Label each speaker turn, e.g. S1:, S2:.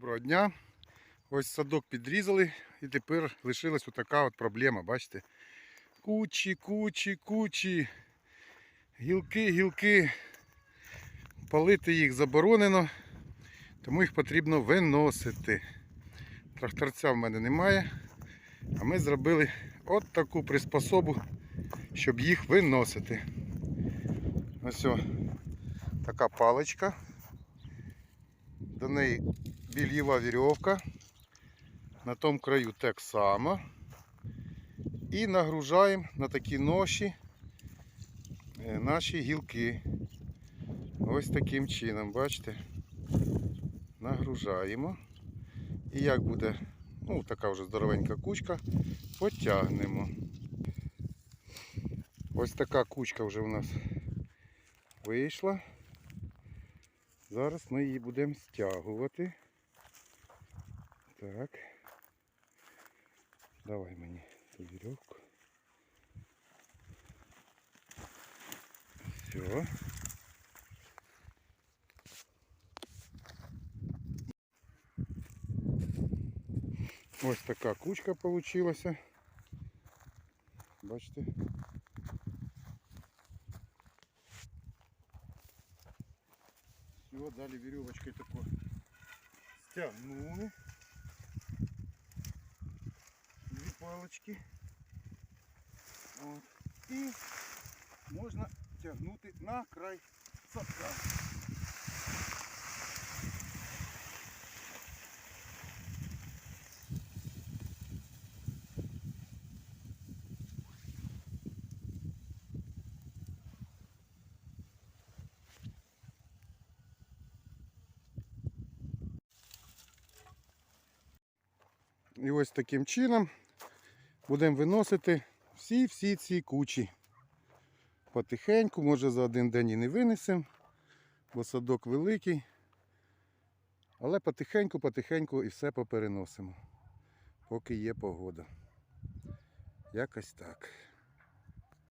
S1: Доброго дня. Ось садок підрізали і тепер лишилась отака от проблема, бачите? Кучі, кучі, кучі. Гілки, гілки. Палити їх заборонено, тому їх потрібно виносити. Тракторця в мене немає, а ми зробили от таку приспособу, щоб їх виносити. Ось така паличка. До неї більєва вірьовка. На тому краю так само. І нагружаємо на такі ноші е, наші гілки. Ось таким чином, бачите? Нагружаємо. І як буде, ну, така вже здоровенька кучка, потягнемо. Ось така кучка вже у нас вийшла. Зараз ми її будемо стягувати. Так. Давай мені цю вірьовку. Все. Ось така кучка получилася. Бачите? Все, далі веревочкой тако стягнули. Палочки. От. І можна тягнути на край садка. І ось таким чином будемо виносити всі-всі ці кучі. Потихеньку, може за один день і не винесемо, бо садок великий. Але потихеньку-потихеньку і все попереносимо, поки є погода. Якось так.